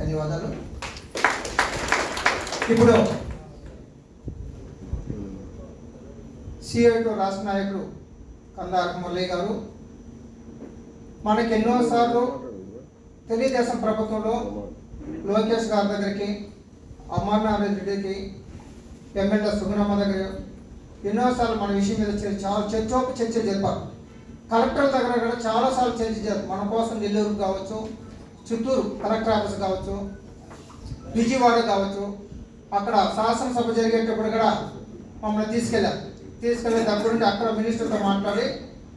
ధన్యవాదాలు. ఇప్పుడు సిఐటో రాష్ట్ర నాయకుడు కందారక మురళి గారు మనకి ఎన్నోసార్లు తెలుగుదేశం ప్రభుత్వంలో లోకేష్ గారి దగ్గరికి అమర్నాథ్ రెడ్డికి ఎమ్మెల్యే సుగుణమ్మ దగ్గర ఎన్నోసార్లు మన విషయం మీద చాలా చర్చోపు చర్చ జరిపారు. కలెక్టర్ దగ్గర కూడా చాలాసార్లు చర్చ జరిపారు. మన కోసం నెల్లూరు కావచ్చు చిత్తూరు కలెక్టర్ ఆఫీస్ కావచ్చు విజయవాడ కావచ్చు అక్కడ శాసనసభ జరిగేటప్పుడు కూడా మమ్మల్ని తీసుకెళ్ళారు. తీసుకెళ్ళే నుండి అక్కడ మినిస్టర్తో మాట్లాడి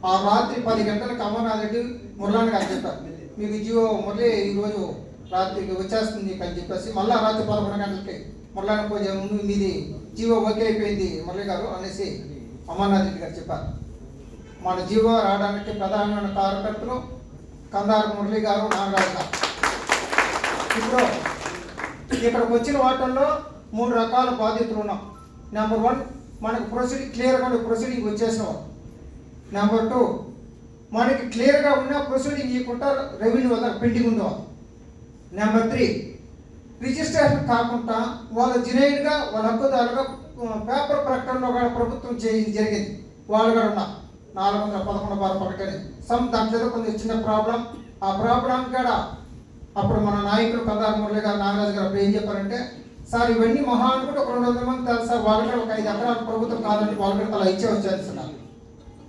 ఆ రాత్రి పది గంటలకు అమర్నాథ్ రెడ్డి మురళాని గారు చెప్పారు. మీకు జియో మురళి ఈరోజు రాత్రికి వచ్చేస్తుంది మీకు అని చెప్పేసి మళ్ళీ రాత్రి పదకొండు గంటలకి మురళాని పూజ ముందు మీది జియో ఓకే అయిపోయింది మురళి గారు అనేసి అమర్నాథ్ రెడ్డి గారు చెప్పారు. మన జీవో రావడానికి ప్రధానమైన కార్యకర్తలు కందారు మురళి గారు నాగరాజు గారు. ఇప్పుడు ఇక్కడికి వచ్చిన వాటిల్లో మూడు రకాల బాధ్యతలు ఉన్నాం. నెంబర్ వన్ మనకు ప్రొసీడింగ్ క్లియర్గా ఉండే ప్రొసీడింగ్ వచ్చేసిన వాళ్ళు నెంబర్ టూ మనకి క్లియర్గా ఉన్న ప్రొసీడింగ్ ఇవ్వకుండా రెవెన్యూ వల్ల పెండింగ్ ఉండేవాళ్ళు నెంబర్ త్రీ రిజిస్ట్రేషన్ కాకుండా వాళ్ళు జెన్యున్గా వాళ్ళ హక్కుదారుగా పేపర్ ప్రకటనలో కూడా ప్రభుత్వం చేయ జరిగింది. వాళ్ళు కూడా ఉన్నారు. నాలుగు వందల పదకొండు బార్ పడకని సమ్ దాంట్లో ఏదో కొంచెం చిన్న ప్రాబ్లం. ఆ ప్రాబ్లం కూడా అప్పుడు మన నాయకులు కదారు మురళి గారు నాగరాజు గారు అప్పుడు ఏం చెప్పారంటే సార్ ఇవన్నీ మహా అనుకుంటే ఒక రెండు వందల మంది తెలుసు సార్ వాళ్ళకి ఒక ఐదు ఎకరాల ప్రభుత్వం కాదంటే వాళ్ళకి అలా ఇచ్చే వచ్చారు సార్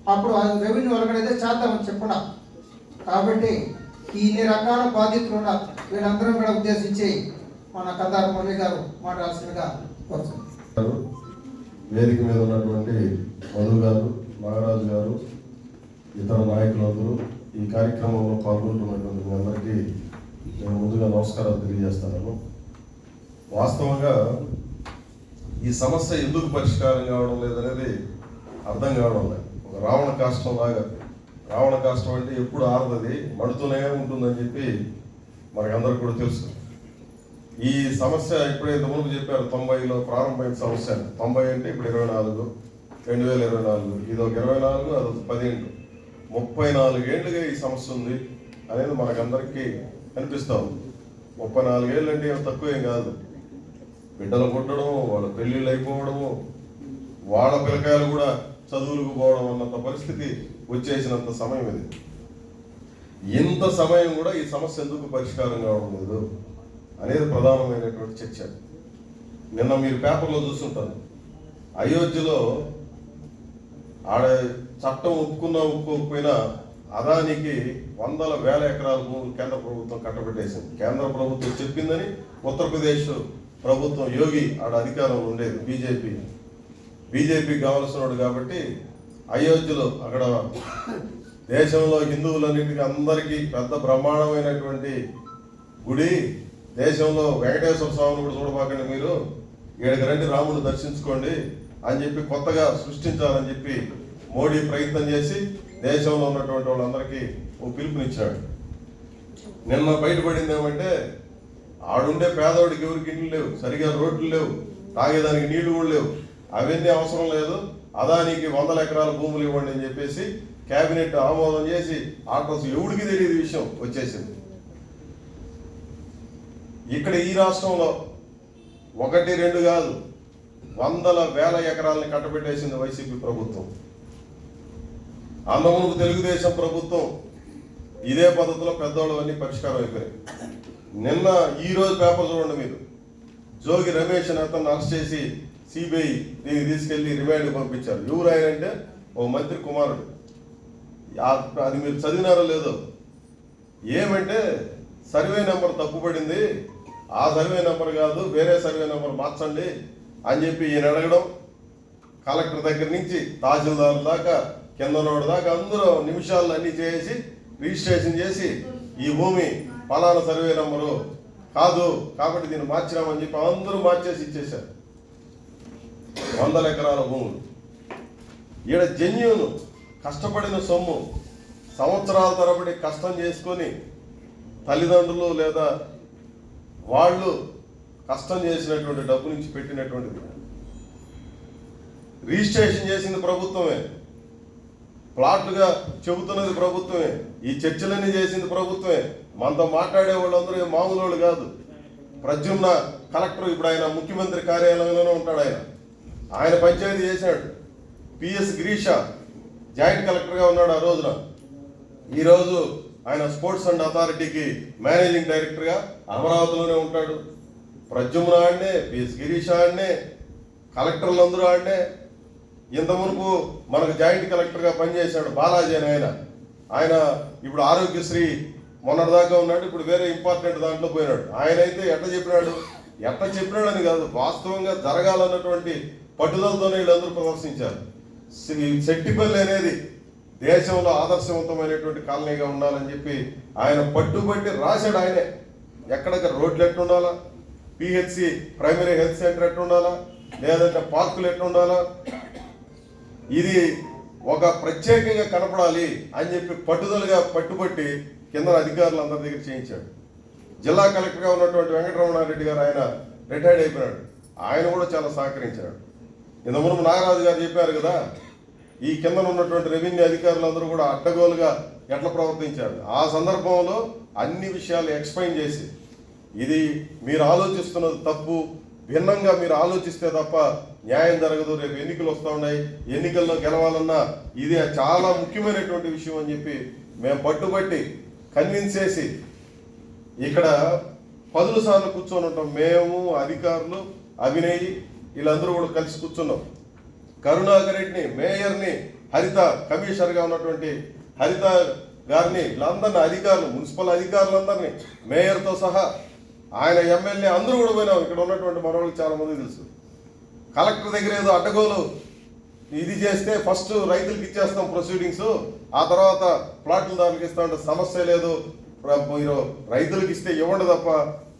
అప్పుడు అది రెవెన్యూ వాళ్ళకైతే చేద్దామని చెప్పడా కాబట్టి ఈ ఇన్ని రకాల బాధ్యతలు ఉన్నారు వీళ్ళందరం కూడా ఉద్దేశించి మన కదారు మురళి గారు మాట్లాడాల్సిందిగా కోరుతున్నాను వేదిక మీద ఉన్నటువంటి మధు గారు నాగరాజు గారు ఇతర నాయకులందరూ ఈ కార్యక్రమంలో పాల్గొంటున్నటువంటి మీ అందరికీ నేను ముందుగా నమస్కారాలు తెలియజేస్తున్నాను వాస్తవంగా ఈ సమస్య ఎందుకు పరిష్కారం కావడం లేదనేది అర్థం కావడం లేదు. ఒక రావణ కాష్టం లాగా రావణ కాష్టం అంటే ఎప్పుడు ఆరదది మడుతూనే ఉంటుందని చెప్పి మనకందరికి కూడా తెలుసు. ఈ సమస్య ఇప్పుడైతే ముందు చెప్పారు తొంభైలో ప్రారంభమైన సమస్య అని. తొంభై అంటే ఇప్పుడు ఇరవై నాలుగు. రెండు వేల ఇరవై నాలుగు. ఇది ఒక ఇరవై నాలుగు అదొక పదిహేను. ముప్పై నాలుగేళ్ళుగా ఈ సమస్య ఉంది అనేది మనకందరికీ అనిపిస్తూ ఉంది. ముప్పై నాలుగేళ్ళు అంటే ఏం తక్కువ ఏం కాదు. బిడ్డలు పుట్టడం వాళ్ళ పెళ్ళిళ్ళు అయిపోవడము వాళ్ళ పిల్లకాయలు కూడా చదువులకు పోవడం అన్నంత పరిస్థితి వచ్చేసినంత సమయం ఇది. ఇంత సమయం కూడా ఈ సమస్య ఎందుకు పరిష్కారం కావడం లేదు అనేది ప్రధానమైనటువంటి చర్చ. నిన్న మీరు పేపర్లో చూస్తుంటారు అయోధ్యలో ఆడ చట్టం ఒప్పుకున్నా ఒప్పుకోకపోయినా అదానికి వందల వేల ఎకరాల భూములు కేంద్ర ప్రభుత్వం కట్టబెట్టేసింది. కేంద్ర ప్రభుత్వం చెప్పిందని ఉత్తరప్రదేశ్ ప్రభుత్వం యోగి ఆడ అధికారంలో ఉండేది బీజేపీ. బీజేపీ కావలసినోడు కాబట్టి అయోధ్యలో అక్కడ దేశంలో హిందువులన్నింటికి అందరికీ పెద్ద బ్రహ్మాండమైనటువంటి గుడి దేశంలో వెంకటేశ్వర స్వామిని కూడా చూడబాకండి మీరు. ఏడుకి రండి రాముడు దర్శించుకోండి. అని చెప్పి కొత్తగా సృష్టించాలని చెప్పి మోడీ ప్రయత్నం చేసి దేశంలో ఉన్నటువంటి వాళ్ళందరికీ ఓ పిలుపునిచ్చాడు. నిన్న బయటపడింది ఏమంటే ఆడుండే పేదవాడికి ఎవరికి ఇండ్లు లేవు సరిగా రోడ్లు లేవు తాగేదానికి నీళ్ళు కూడా లేవు. అవన్నీ అవసరం లేదు అదానికి వందల ఎకరాల భూములు ఇవ్వండి అని చెప్పేసి కేబినెట్ ఆమోదం చేసి ఆటోస్ ఎవడికి తెలియదు విషయం వచ్చేసింది. ఇక్కడ ఈ రాష్ట్రంలో ఒకటి రెండు కాదు వందల వేల ఎకరాలని కట్టబెట్టేసింది వైసీపీ ప్రభుత్వం. అంతమునుపు తెలుగుదేశం ప్రభుత్వం ఇదే పద్ధతిలో పెద్దవాళ్ళు అన్ని పరిష్కారం అయిపోయాయి. నిన్న ఈ రోజు పేపర్ చూడండి మీరు. జోగి రమేష్ అని అతను అరెస్ట్ చేసి సిబిఐ దీనికి తీసుకెళ్ళి రిమాండ్ పంపించారు. ఎవరు ఆయన అంటే? ఓ మంత్రి కుమారుడు. అది మీరు చదివినారో లేదో? ఏమంటే సర్వే నెంబర్ తప్పుపడింది. ఆ సర్వే నెంబర్ కాదు వేరే సర్వే నెంబర్ మార్చండి. అని చెప్పి ఈయన అడగడం కలెక్టర్ దగ్గర నుంచి తహసీల్దార్ దాకా కిందనోడు దాకా అందరూ నిమిషాలు అన్నీ చేసి రిజిస్ట్రేషన్ చేసి ఈ భూమి ఫలానా సర్వే నెంబరు కాదు కాబట్టి దీన్ని మార్చినామని చెప్పి అందరూ మార్చేసి ఇచ్చేశారు. వందల ఎకరాల భూములు. ఈడ జెన్యున్ కష్టపడిన సొమ్ము సంవత్సరాల తరబడి కష్టం చేసుకొని తల్లిదండ్రులు లేదా వాళ్ళు కష్టం చేసినటువంటి డబ్బు నుంచి పెట్టినటువంటిది. రిజిస్ట్రేషన్ చేసింది ప్రభుత్వమే. ప్లాట్లుగా చెబుతున్నది ప్రభుత్వమే. ఈ చర్చలన్నీ చేసింది ప్రభుత్వమే. మనతో మాట్లాడే వాళ్ళందరూ మామూలు వాళ్ళు కాదు. ప్రజుమ్న కలెక్టర్ ఇప్పుడు ఆయన ముఖ్యమంత్రి కార్యాలయంలోనే ఉంటాడు ఆయన. ఆయన పంచాయతీ చేశాడు. పిఎస్ గిరీష జాయింట్ కలెక్టర్గా ఉన్నాడు ఆ రోజున. ఈరోజు ఆయన స్పోర్ట్స్ అండ్ అథారిటీకి మేనేజింగ్ డైరెక్టర్గా అమరావతిలోనే ఉంటాడు. ప్రద్యుమ్న ఆడనే పిఎస్ గిరీష్ ఆడనే కలెక్టర్లు అందరూ ఆడనే ఇంత మునుపు మనకు జాయింట్ కలెక్టర్గా పనిచేశాడు బాలాజీ అని ఆయన. ఆయన ఇప్పుడు ఆరోగ్యశ్రీ మొన్నటిదాకా ఉన్నాడు ఇప్పుడు వేరే ఇంపార్టెంట్ దాంట్లో పోయినాడు. ఆయన అయితే ఎట్ట చెప్పినాడు? ఎట్లా చెప్పినాడని కాదు వాస్తవంగా జరగాలన్నటువంటి పట్టుదలతోనే వీళ్ళందరూ ప్రదర్శించారు సెట్టిపల్లి అనేది దేశంలో ఆదర్శవంతమైనటువంటి కాలనీగా ఉండాలని చెప్పి ఆయన పట్టుబట్టి రాశాడు ఆయనే. ఎక్కడెక్కడ రోడ్లు ఎట్లుండాలా? పిహెచ్సి ప్రైమరీ హెల్త్ సెంటర్ ఎట్లుండాలా? లేదంటే పార్కులు ఎట్లుండాలా? ఇది ఒక ప్రత్యేకంగా కనపడాలి అని చెప్పి పట్టుదలగా పట్టుబట్టి కింద అధికారులు అందరి దగ్గర చేయించాడు. జిల్లా కలెక్టర్గా ఉన్నటువంటి వెంకటరమణారెడ్డి గారు ఆయన రిటైర్డ్ అయిపోయినాడు. ఆయన కూడా చాలా సహకరించాడు. ఇంత మునుపు నాగరాజు గారు చెప్పారు కదా ఈ కింద ఉన్నటువంటి రెవెన్యూ అధికారులందరూ కూడా అడ్డగోలుగా ఎట్లా ప్రవర్తించారు? ఆ సందర్భంలో అన్ని విషయాలు ఎక్స్ప్లెయిన్ చేసి ఇది మీరు ఆలోచిస్తున్నది తప్పు. భిన్నంగా మీరు ఆలోచిస్తే తప్ప న్యాయం జరగదు. రేపు ఎన్నికలు వస్తూ ఉన్నాయి. ఎన్నికల్లో గెలవాలన్నా ఇది చాలా ముఖ్యమైనటువంటి విషయం అని చెప్పి మేము పట్టుబట్టి కన్విన్స్ చేసి ఇక్కడ పదులు సార్లు కూర్చొని ఉంటాం. మేము అధికారులు అభినయ్ వీళ్ళందరూ కూడా కలిసి కూర్చున్నాం. కరుణాకర్ రెడ్డిని మేయర్ని హరిత కమిషనర్గా ఉన్నటువంటి హరిత గారిని వీళ్ళందరినీ అధికారులు మున్సిపల్ అధికారులందరినీ మేయర్తో సహా ఆయన ఎమ్మెల్యే అందరూ కూడా పోయినాం ఇక్కడ ఉన్నటువంటి మనవాళ్ళకి చాలా మంది తెలుసు. కలెక్టర్ దగ్గర ఏదో అడ్డగోలు ఇది చేస్తే ఫస్ట్ రైతులకు ఇచ్చేస్తాం ప్రొసీడింగ్స్. ఆ తర్వాత ప్లాట్లదారులకు ఇస్తామంటే సమస్య లేదు. మీరు రైతులకు ఇస్తే ఇవ్వండి తప్ప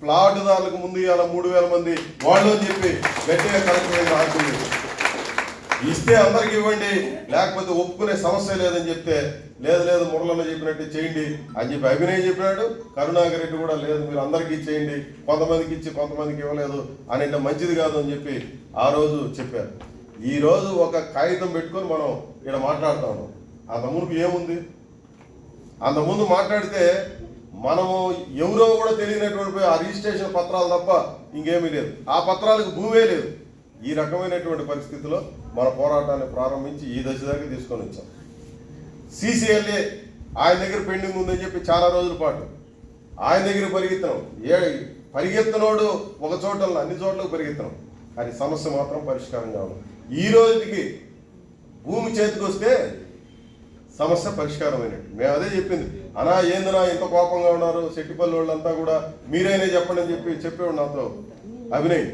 ప్లాట్దారులకు ముందు ఇవాళ మూడు వేల మంది వాళ్ళు అని చెప్పి గట్టిగా కలెక్టర్ దగ్గర ఆడుతుంది ఇస్తే అందరికి ఇవ్వండి. లేకపోతే ఒప్పుకునే సమస్య లేదని చెప్తే లేదు లేదు మురళన్న చెప్పినట్టు చేయండి అని చెప్పి అభినయ్ చెప్పినాడు. కరుణాకర్ రెడ్డి కూడా లేదు మీరు అందరికీ చేయండి కొంతమందికి ఇచ్చి కొంతమందికి ఇవ్వలేదు అనేట మంచిది కాదు అని చెప్పి ఆ రోజు చెప్పారు. ఈరోజు ఒక కాగితం పెట్టుకొని మనం ఇక్కడ మాట్లాడుతా ఉన్నాం. అంత ఏముంది? అంతకుముందు మాట్లాడితే మనము ఎవరో కూడా తెలియనటువంటి ఆ రిజిస్ట్రేషన్ పత్రాలు తప్ప ఇంకేమీ లేదు. ఆ పత్రాలకు భూమే లేదు. ఈ రకమైనటువంటి పరిస్థితిలో మన పోరాటాన్ని ప్రారంభించి ఈ దశ దాకా తీసుకొని వచ్చాం. సీసీఎల్ఏ ఆయన దగ్గర పెండింగ్ ఉందని చెప్పి చాలా రోజుల పాటు ఆయన దగ్గర పరిగెత్తనం ఏ పరిగెత్తనోడు ఒక చోట అన్ని చోట్లకు పరిగెత్తనం అది సమస్య మాత్రం పరిష్కారం కావాలి ఈ రోజుకి భూమి చేతికి వస్తే సమస్య పరిష్కారమైనట్టు. మేము అదే చెప్పింది. అనా ఏందనా ఎంత కోపంగా ఉన్నారు? సెట్టిపల్లి వాళ్ళంతా కూడా మీరైనా చెప్పండి అని చెప్పి చెప్పేవాడు నాతో. అభినయ్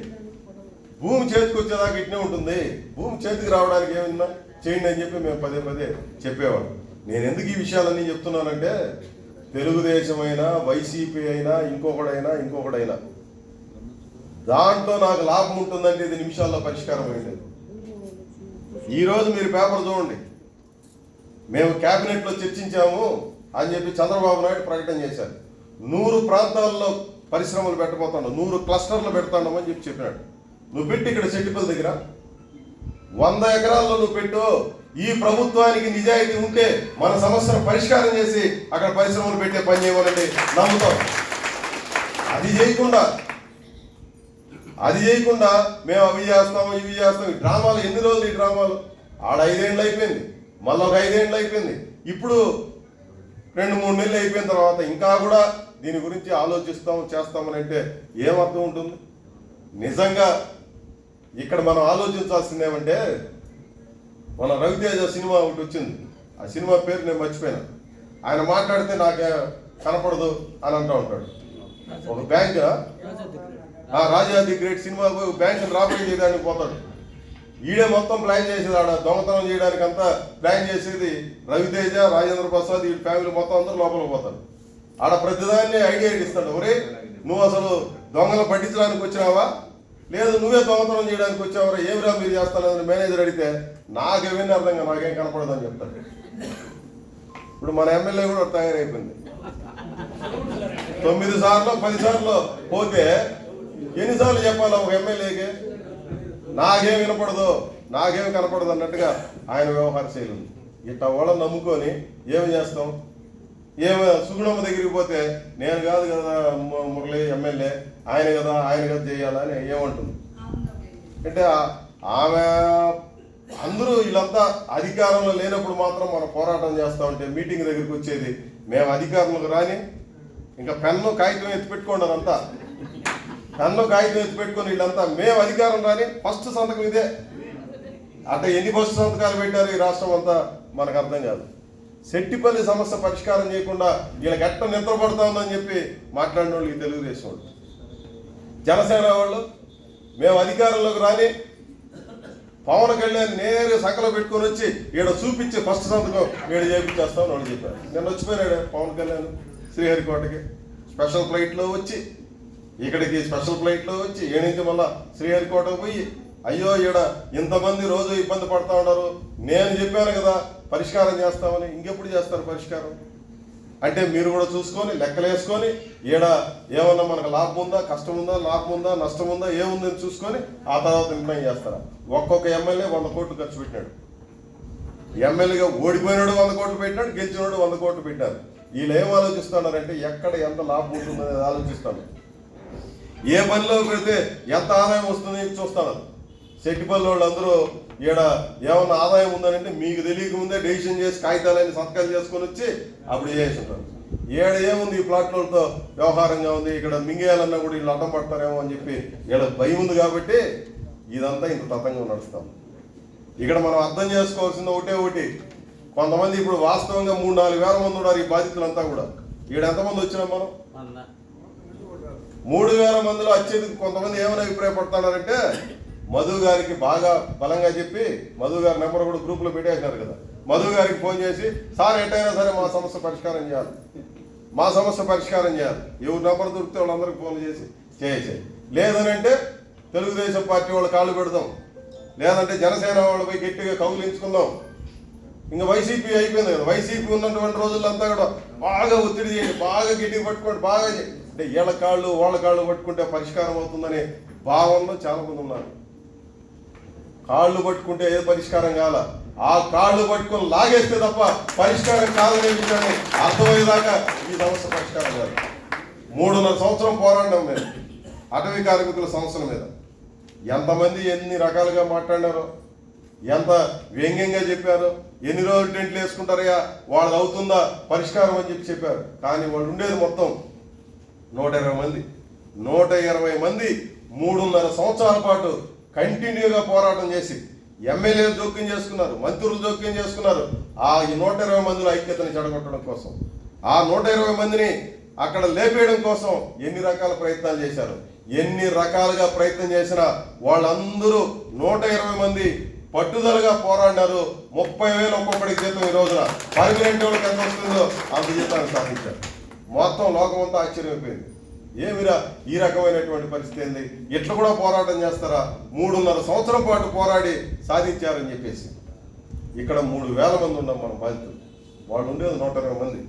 భూమి చేతికి వచ్చేదాకా ఇట్నే ఉంటుంది. భూమి చేతికి రావడానికి ఏమైనా చేయండి అని చెప్పి మేము పదే పదే చెప్పేవాళ్ళం. నేను ఎందుకు ఈ విషయాలన్నీ చెప్తున్నానంటే తెలుగుదేశం అయినా వైసీపీ అయినా ఇంకొకడైనా ఇంకొకడైనా. దాంట్లో నాకు లాభం ఉంటుందంటే ఇది నిమిషాల్లో పరిష్కారం అయింది. ఈరోజు మీరు పేపర్ చూడండి. మేము క్యాబినెట్లో చర్చించాము అని చెప్పి చంద్రబాబు నాయుడు ప్రకటన చేశారు. నూరు ప్రాంతాల్లో పరిశ్రమలు పెట్టబోతాడు నూరు క్లస్టర్లు పెడతాను అని చెప్పి చెప్పినాడు. నువ్వు పెట్టి ఇక్కడ చెట్టిపల్లి దగ్గర. వంద ఎకరాల్లో నువ్వు పెట్టు. ఈ ప్రభుత్వానికి నిజాయితీ ఉంటే మన సమస్యను పరిష్కారం చేసి అక్కడ పరిశ్రమలు పెట్టే పని చేయమనండి నమ్ముతాం. అది చేయకుండా అది చేయకుండా మేము అవి చేస్తాము ఇవి చేస్తాం. ఈ డ్రామాలు ఎన్ని రోజులు ఈ డ్రామాలు? ఆడ ఐదేళ్ళు అయిపోయింది. మళ్ళీ ఒక ఐదేళ్ళు అయిపోయింది. ఇప్పుడు రెండు మూడు నెలలు అయిపోయిన తర్వాత ఇంకా కూడా దీని గురించి ఆలోచిస్తాం చేస్తామని అంటే ఏమర్థం ఉంటుంది? నిజంగా ఇక్కడ మనం ఆలోచించాల్సింది ఏమంటే మన రవితేజ సినిమా ఒకటి వచ్చింది. ఆ సినిమా పేరు నేను మర్చిపోయాను. ఆయన మాట్లాడితే నాకే కనపడదు అని అంటూ ఉంటాడు. ఒక బ్యాంక్ ఆ? రాజా ది గ్రేట్ సినిమా పోయి బ్యాంక్ రాబడి చేయడానికి పోతాడు. ఈడే మొత్తం ప్లాన్ చేసేది ఆడ దొంగతనం చేయడానికి అంతా ప్లాన్ చేసేది రవితేజ రాజేంద్ర ప్రసాద్ ఈ ఫ్యామిలీ మొత్తం అందరూ లోపలికి పోతారు. ఆడ ప్రతిదాన్ని ఐడియా ఇస్తాడు. ఒరే నువ్వు అసలు దొంగలు పట్టించడానికి వచ్చినావా? లేదు నువ్వే దొంగతనం చేయడానికి వచ్చావరా? ఏమిరా మీరు చేస్తానని మేనేజర్ అడిగితే నాకేమీ అర్థం కాదు నాకేం కనపడదని చెప్తాడు ఇప్పుడు మన ఎమ్మెల్యే కూడా తయారైపోయింది తొమ్మిది సార్లు పది సార్లు పోతే ఎన్నిసార్లు చెప్పాలి ఒక ఎమ్మెల్యేకి? నాకేం వినపడదు నాకేం కనపడదు అన్నట్టుగా ఆయన వ్యవహార శైలి ఉంది. ఇట్లా వాళ్ళని నమ్ముకొని ఏమి చేస్తాం? ఏమో సుగుణమ్మ దగ్గరికి పోతే నేను కాదు కదా మురళి ఎమ్మెల్యే ఆయన కదా ఆయన కదా చేయాలని ఏమంటుంది? అంటే ఆమె అందరూ వీళ్ళంతా అధికారంలో లేనప్పుడు మాత్రం మనం పోరాటం చేస్తా ఉంటే మీటింగ్ దగ్గరికి వచ్చేది మేము అధికారంలోకి రాని ఇంకా పెన్ను కాగితం ఎత్తి పెట్టుకోండి అదంతా. పెన్ను కాగితం ఎత్తి పెట్టుకొని వీళ్ళంతా మేము అధికారం రాని ఫస్ట్ సంతకం ఇదే. అట్లా ఎన్ని ఫస్ట్ సంతకాలు పెట్టారు ఈ రాష్ట్రం అంతా మనకు అర్థం కాదు. సెట్టిపల్లి సమస్య పరిష్కారం చేయకుండా వీళ్ళకి ఎట్ట నిద్రపడతా ఉందని చెప్పి మాట్లాడిన వాళ్ళు ఈ తెలుగుదేశం వాళ్ళు. జనసేన వాళ్ళు మేము అధికారంలోకి రాని పవన్ కళ్యాణ్ నేరు సకల పెట్టుకొని వచ్చి ఈడ చూపించి ఫస్ట్ సంతకం ఈడ చేపించేస్తామని వాళ్ళు చెప్పారు. నిన్న వచ్చిపోయినాడు పవన్ కళ్యాణ్ శ్రీహరికోటకి. స్పెషల్ ఫ్లైట్లో వచ్చి ఇక్కడికి స్పెషల్ ఫ్లైట్లో వచ్చి ఏ మళ్ళీ మళ్ళా శ్రీహరికోటకు పోయి అయ్యో ఈడ ఇంతమంది రోజు ఇబ్బంది పడుతూ ఉన్నారు. నేను చెప్పాను కదా పరిష్కారం చేస్తామని. ఇంకెప్పుడు చేస్తారు పరిష్కారం? అంటే మీరు కూడా చూసుకొని లెక్కలేసుకొని ఈడ ఏమన్నా మనకు లాభం ఉందా కష్టం ఉందా లాభం ఉందా నష్టం ఉందా ఏముందని చూసుకొని ఆ తర్వాత నిర్ణయం చేస్తారా? ఒక్కొక్క ఎమ్మెల్యే వంద కోట్లు ఖర్చు పెట్టినాడు. ఎమ్మెల్యేగా ఓడిపోయినాడు వంద కోట్లు పెట్టినాడు గెలిచినాడు వంద కోట్లు పెట్టారు. వీళ్ళు ఏం ఆలోచిస్తున్నారంటే ఎక్కడ ఎంత లాభం ఉంటుందనేది ఆలోచిస్తాను ఏ పనిలో పెడితే ఎంత ఆదాయం వస్తుంది చూస్తాను శెట్టిపల్లి వాళ్ళు అందరూ ఈడ ఏమన్నా ఆదాయం ఉందనంటే మీకు తెలియక ముందే డెసిషన్ చేసి కాగితాలన్నీ సంతకాలు చేసుకొని వచ్చి అప్పుడు చేసి ఉంటారు. ఏడ ఏముంది ఈ ప్లాట్లతో వ్యవహారంగా ఉంది ఇక్కడ మింగేయాలన్నా కూడా వీళ్ళు అడ్డం పడతారేమో అని చెప్పి ఈడ భయం ఉంది కాబట్టి ఇదంతా ఇంత తతంగా నడుస్తాం. ఇక్కడ మనం అర్థం చేసుకోవాల్సింది ఒకటే ఒకటి. కొంతమంది ఇప్పుడు వాస్తవంగా మూడు నాలుగు వేల మంది ఉన్నారు ఈ బాధితులంతా కూడా. ఈడ ఎంతమంది వచ్చినాం మనం? మూడు వేల మందిలో అత్యధిక కొంతమంది ఏమని అభిప్రాయపడుతున్నారంటే మధు గారికి బాగా బలంగా చెప్పి మధు గారి నెంబర్ కూడా గ్రూప్లో పెట్టేసినారు కదా. మధు గారికి ఫోన్ చేసి సార్ ఎట్టయినా సరే మా సమస్య పరిష్కారం చేయాలి. మా సమస్య పరిష్కారం చేయాలి. ఎవరు నెంబర్ దొరికితే వాళ్ళందరికీ ఫోన్ చేసి చేసేది లేదనంటే తెలుగుదేశం పార్టీ వాళ్ళు కాళ్ళు పెడదాం లేదంటే జనసేన వాళ్ళపై గట్టిగా కౌలించుకుందాం ఇంకా వైసీపీ అయిపోయింది కదా. వైసీపీ ఉన్నటువంటి రోజులంతా కూడా బాగా ఒత్తిడి చేయండి. బాగా గట్టిగా పట్టుకోండి. బాగా అంటే వీళ్ళ కాళ్ళు వాళ్ళ కాళ్ళు పట్టుకుంటే పరిష్కారం అవుతుందనే భావనలో చాలా మంది ఉన్నారు. కాళ్ళు పట్టుకుంటే ఏ పరిష్కారం కాల? ఆ కాళ్ళు పట్టుకొని లాగేస్తే తప్ప పరిష్కారం కాదనే విషయాన్ని అర్థమయ్యేదాకా ఈ సమస్య పరిష్కారం కాదు. మూడున్నర సంవత్సరం పోరాడినాం మేము. అటవీ కార్మికుల సంవత్సరం మీద. ఎంతమంది ఎన్ని రకాలుగా మాట్లాడినారో? ఎంత వ్యంగ్యంగా చెప్పారు? ఎన్ని రోజులు టెంట్లు వేసుకుంటారయ్యా? వాళ్ళది అవుతుందా? పరిష్కారం అని చెప్పి చెప్పారు. కానీ వాళ్ళు ఉండేది మొత్తం నూట ఇరవై మంది. నూట ఇరవై మంది మూడున్నర సంవత్సరాల పాటు కంటిన్యూగా పోరాటం చేసి ఎమ్మెల్యేలు జోక్యం చేసుకున్నారు మంత్రులు జోక్యం చేసుకున్నారు. ఆ ఈ నూట ఇరవై మందిలో ఐక్యతని చెడగొట్టడం కోసం ఆ నూట ఇరవై మందిని అక్కడ లేపేయడం కోసం ఎన్ని రకాల ప్రయత్నాలు చేశారు? ఎన్ని రకాలుగా ప్రయత్నం చేసినా వాళ్ళందరూ నూట ఇరవై మంది పట్టుదలగా పోరాడినారు. ముప్పై వేలు ఒక్కొక్కడికి జీతం ఈ రోజున. పర్మనెంట్ వాళ్ళకి ఎంత వస్తుందో అంత జీతాన్ని సాధించారు. మొత్తం లోకమంతా ఆశ్చర్యమైపోయింది. ఏమిరా ఈ రకమైనటువంటి పరిస్థితి ఏంది? ఇట్లా కూడా పోరాటం చేస్తారా? మూడున్నర సంవత్సరం పాటు పోరాడి సాధించారని చెప్పేసి. ఇక్కడ మూడు వేల మంది ఉన్నాం మనం బాధితులు. వాళ్ళు ఉండేది నూట ఇరవై మంది.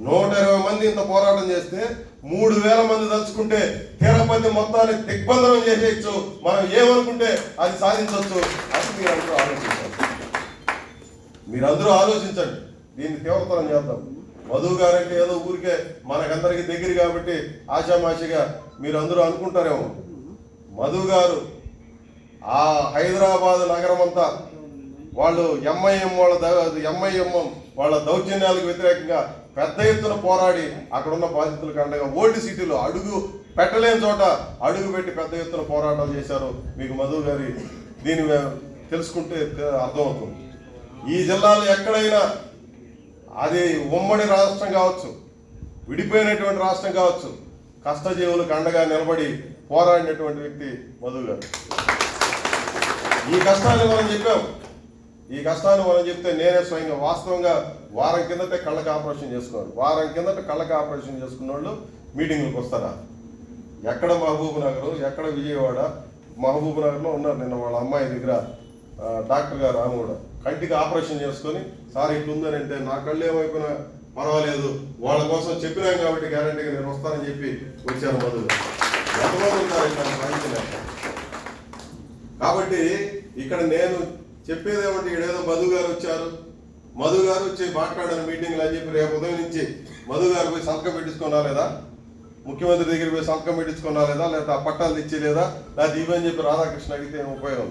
నూట ఇరవై మంది ఇంత పోరాటం చేస్తే మూడు వేల మంది తలుచుకుంటే తిరుపతి మొత్తాన్ని దిగ్బంధనం చేసేయచ్చు. మనం ఏమనుకుంటే అది సాధించవచ్చు అది మీరందరూ ఆలోచించాలి. మీరందరూ ఆలోచించండి. దీన్ని తీవ్రతరం చేద్దాం. మధు గారంటే ఏదో ఊరికే మనకందరికి దగ్గర కాబట్టి ఆశామాషిగా మీరు అందరూ అనుకుంటారేమో. మధు గారు ఆ హైదరాబాద్ నగరం అంతా వాళ్ళు ఎంఐఎం వాళ్ళ ఎంఐఎం వాళ్ళ దౌర్జన్యాలకు వ్యతిరేకంగా పెద్ద ఎత్తున పోరాడి అక్కడున్న బాధితులకు అండగా ఓల్డ్ సిటీలో అడుగు పెట్టలేని చోట అడుగు పెట్టి పెద్ద ఎత్తున పోరాటాలు చేశారు మీకు మధు గారి దీని తెలుసుకుంటే అర్థమవుతుంది. ఈ జిల్లాలో ఎక్కడైనా అది ఉమ్మడి రాష్ట్రం కావచ్చు విడిపోయినటువంటి రాష్ట్రం కావచ్చు కష్టజీవులకు అండగా నిలబడి పోరాడినటువంటి వ్యక్తి మధు గారు. ఈ కష్టాన్ని మనం చెప్పాం. ఈ కష్టాన్ని మనం చెప్తే నేనే స్వయంగా వాస్తవంగా వారం కిందటే కళ్ళకి ఆపరేషన్ చేసుకున్నారు వారం కిందట కళ్ళకి ఆపరేషన్ చేసుకున్న వాళ్ళు మీటింగ్లకు వస్తారా? ఎక్కడ మహబూబ్ నగర్ ఎక్కడ విజయవాడ మహబూబ్ నగర్లో ఉన్నారు నిన్న వాళ్ళ అమ్మాయి దగ్గర. డాక్టర్ గారు ఆమె కూడా కంటికి ఆపరేషన్ చేసుకొని సార్ ఇట్లుందని అంటే నా కళ్ళు ఏమైపోయినా పర్వాలేదు వాళ్ళ కోసం చెప్పినాం కాబట్టి గ్యారంటీగా నేను వస్తానని చెప్పి వచ్చాను మొదలు. కాబట్టి ఇక్కడ నేను చెప్పేది ఏమంటే ఏడేదో మధు గారు వచ్చారు మధు గారు వచ్చి మాట్లాడారు మీటింగ్లు అని చెప్పి రేపు ఉదయం నుంచి మధు గారు పోయి సంతకం పెట్టించుకున్నా లేదా ముఖ్యమంత్రి దగ్గర పోయి సంతకం పెట్టించుకున్నా లేదా లేకపోతే ఆ తెచ్చి లేదా లేదా ఇవని చెప్పి రాధాకృష్ణ అడిగితే ఉపయోగం.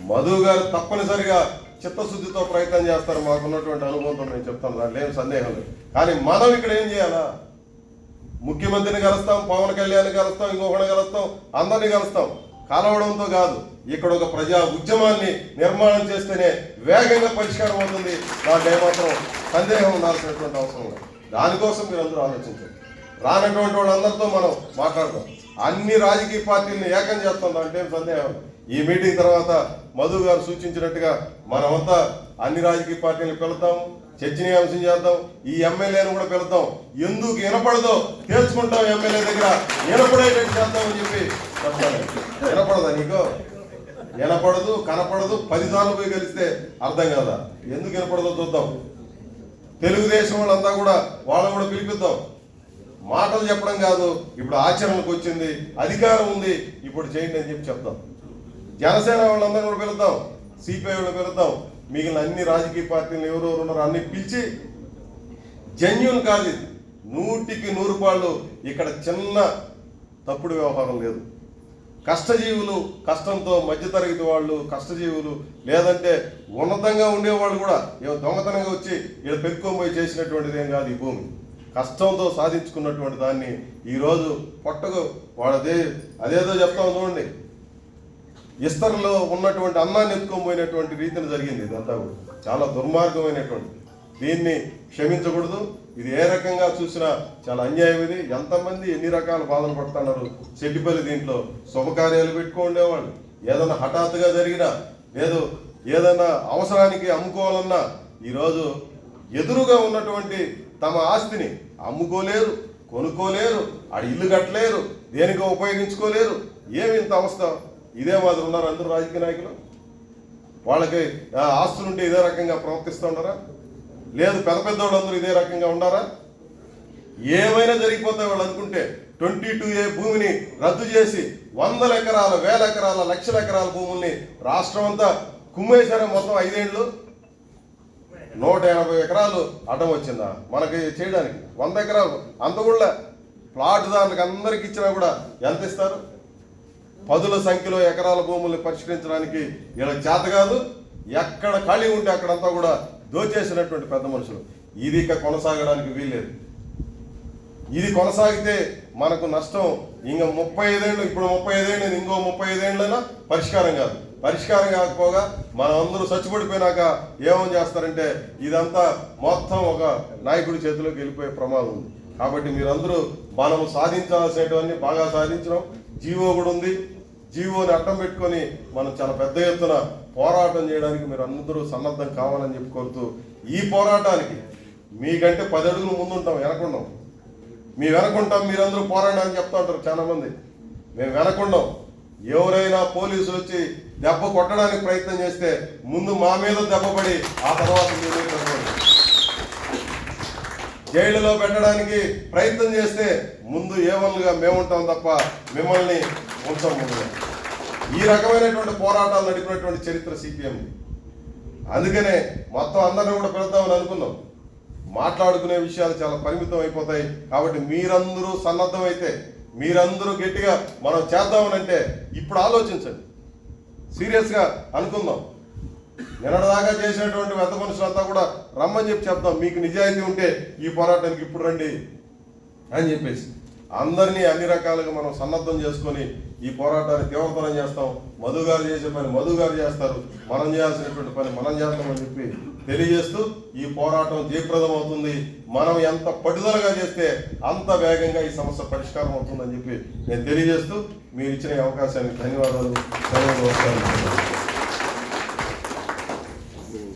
మధు గారు తప్పనిసరిగా చిత్తశుద్ధితో ప్రయత్నం చేస్తారు. మాకున్నటువంటి అనుభవంతో నేను చెప్తాను. దాంట్లో ఏం సందేహం లేదు. కానీ మనం ఇక్కడ ఏం చేయాలా? ముఖ్యమంత్రిని కలుస్తాం పవన్ కళ్యాణ్ కలుస్తాం ఇంకొకటి కలుస్తాం అందరినీ కలుస్తాం. కలవడంతో కాదు ఇక్కడ ఒక ప్రజా ఉద్యమాన్ని నిర్మాణం చేస్తేనే వేగంగా పరిష్కారం అవుతుంది. దాంట్లో ఏమాత్రం సందేహం ఉండాల్సినటువంటి అవసరం లేదు. దానికోసం మీరు అందరూ ఆలోచించండి. రానటువంటి వాళ్ళందరితో మనం మాట్లాడదాం. అన్ని రాజకీయ పార్టీలను ఏకం చేస్తాం. దాంట్లో ఏం సందేహం లేదు. ఈ మీటింగ్ తర్వాత మధు గారు సూచించినట్టుగా మనమంతా అన్ని రాజకీయ పార్టీలను పిలుద్దాం చర్చనీయాంశం చేద్దాం ఈ ఎమ్మెల్యేను కూడా పిలుద్దాం. ఎందుకు వినపడదో తేల్చుకుంటాం ఎమ్మెల్యే దగ్గర. వినపడేటట్టు చేద్దామని చెప్పి చెప్తాను వినపడదా నీకు? వినపడదు కనపడదు పదిసార్లు పోయి కలిస్తే అర్థం కదా? ఎందుకు వినపడదో చూద్దాం. తెలుగుదేశం వాళ్ళంతా కూడా వాళ్ళని కూడా పిలిపిద్దాం. మాటలు చెప్పడం కాదు ఇప్పుడు ఆచరణకు వచ్చింది అధికారం ఉంది ఇప్పుడు చేయండి అని చెప్పి చెప్తాం. జనసేన వాళ్ళందరినీ కూడా పిలుద్దాం. సిపిఐ వాళ్ళు పిలుద్దాం. మిగిలిన అన్ని రాజకీయ పార్టీలు ఎవరెవరు ఉన్నారో అన్ని పిలిచి జెన్యున్ కాదు నూటికి నూరు పాళ్ళు ఇక్కడ చిన్న తప్పుడు వ్యవహారం లేదు. కష్టజీవులు కష్టంతో మధ్యతరగతి వాళ్ళు కష్టజీవులు లేదంటే ఉన్నతంగా ఉండేవాళ్ళు కూడా ఏమో దొంగతనంగా వచ్చి ఇక్కడ పెట్టుకోబోయి చేసినటువంటిది ఏం కాదు ఈ భూమి. కష్టంతో సాధించుకున్నటువంటి దాన్ని ఈరోజు పొట్టకు వాళ్ళదే అదేదో చెప్తాం చూడండి. ఇస్తరులో ఉన్నటువంటి అన్నాన్ని ఎత్తుకోబోయినటువంటి రీతిని జరిగింది ఇదంతా కూడా. చాలా దుర్మార్గమైనటువంటి దీన్ని క్షమించకూడదు. ఇది ఏ రకంగా చూసినా చాలా అన్యాయం ఇది. ఎంతమంది ఎన్ని రకాల బాధలు పడుతున్నారు? చెడ్డిపల్లి దీంట్లో శుభకార్యాలు పెట్టుకోండేవాళ్ళు. ఏదైనా హఠాత్తుగా జరిగినా లేదు ఏదైనా అవసరానికి అమ్ముకోవాలన్నా ఈరోజు ఎదురుగా ఉన్నటువంటి తమ ఆస్తిని అమ్ముకోలేరు కొనుక్కోలేరు ఆడ ఇల్లు కట్టలేరు దేనికో ఉపయోగించుకోలేరు. ఏమి ఇంత అవస్థ? ఇదే మాదిరి ఉన్నారు అందరూ రాజకీయ నాయకులు? వాళ్ళకి ఆస్తులుంటే ఇదే రకంగా ప్రవర్తిస్తూ ఉండరా లేదు పెద్ద పెద్ద వాళ్ళందరూ ఇదే రకంగా ఉండారా ఏమైనా జరిగిపోతాయి వాళ్ళు అనుకుంటే ట్వంటీ టూ ఏ భూమిని రద్దు చేసి వందల ఎకరాల వేల ఎకరాల లక్షల ఎకరాల భూముల్ని రాష్ట్రం అంతా కుమ్మేశారా మొత్తం ఐదేళ్ళు? నూట ఎనభై ఎకరాలు అడ్డం వచ్చిందా మనకి చేయడానికి? వంద ఎకరాలు అంత కూడా ప్లాట్ దానికి అందరికి ఇచ్చినా కూడా ఎంత ఇస్తారు? పదుల సంఖ్యలో ఎకరాల భూముల్ని పరిష్కరించడానికి ఇలా చేత కాదు ఎక్కడ ఖాళీ ఉంటే అక్కడంతా కూడా దోచేసినటువంటి పెద్ద మనుషులు. ఇది ఇక కొనసాగడానికి వీల్లేదు. ఇది కొనసాగితే మనకు నష్టం ఇంకా ముప్పై ఐదేళ్ళు ఇప్పుడు ముప్పై ఐదేళ్ళు ఇంకో ముప్పై ఐదేళ్ళైనా పరిష్కారం కాదు. పరిష్కారం కాకపోగా మనం అందరూ చచ్చిపడిపోయినాక ఏమని చేస్తారంటే ఇదంతా మొత్తం ఒక నాయకుడి చేతిలోకి వెళ్ళిపోయే ప్రమాదం ఉంది. కాబట్టి మీరందరూ మనం సాధించాల్సినటువన్నీ బాగా సాధించడం జీవో కూడా ఉంది. జీవోని అడ్డం పెట్టుకొని మనం చాలా పెద్ద ఎత్తున పోరాటం చేయడానికి మీరు అందరూ సన్నద్ధం కావాలని చెప్పి కోరుతూ ఈ పోరాటానికి మీకంటే పది అడుగులు ముందుంటాం వెనకుండాం. మీ వెనకుంటాం మీరందరూ పోరాడని అని చెప్తా ఉంటారు చాలా మంది మేము వెనకుండాం. ఎవరైనా పోలీసులు వచ్చి దెబ్బ కొట్టడానికి ప్రయత్నం చేస్తే ముందు మా మీద దెబ్బ పడి ఆ తర్వాత మీ మీద జైలులో పెట్టడానికి ప్రయత్నం చేస్తే ముందు ఏవన్లుగా మేముంటాం తప్ప మిమ్మల్ని ఉంచాం ముందు ఈ రకమైనటువంటి పోరాటాలు నడిపినటువంటి చరిత్ర సిపిఎం అందుకనే మొత్తం అందరిని కూడా పెడతామని అనుకున్నాం. మాట్లాడుకునే విషయాలు చాలా పరిమితం అయిపోతాయి. కాబట్టి మీరందరూ సన్నద్ధమైతే మీరందరూ గట్టిగా మనం చేద్దామనంటే ఇప్పుడు ఆలోచించండి. సీరియస్గా అనుకుందాం. నిన్నటిదాకా చేసినటువంటి పెద్ద మనుషులంతా కూడా రమ్మని చెప్పి చెప్తాం. మీకు నిజాయితీ ఉంటే ఈ పోరాటానికి ఇప్పుడు రండి అని చెప్పేసి. అందరినీ అన్ని రకాలుగా మనం సన్నద్ధం చేసుకొని ఈ పోరాటాన్ని తీవ్రతరం చేస్తాం. మధు గారు చేసే పని మధు గారు చేస్తారు. మనం చేయాల్సినటువంటి పని మనం చేస్తామని చెప్పి తెలియజేస్తూ ఈ పోరాటం జయప్రదం అవుతుంది. మనం ఎంత పట్టుదలగా చేస్తే అంత వేగంగా ఈ సమస్య పరిష్కారం అవుతుందని చెప్పి నేను తెలియజేస్తూ మీరు ఇచ్చిన అవకాశానికి ధన్యవాదాలు. ధన్యవాదాలు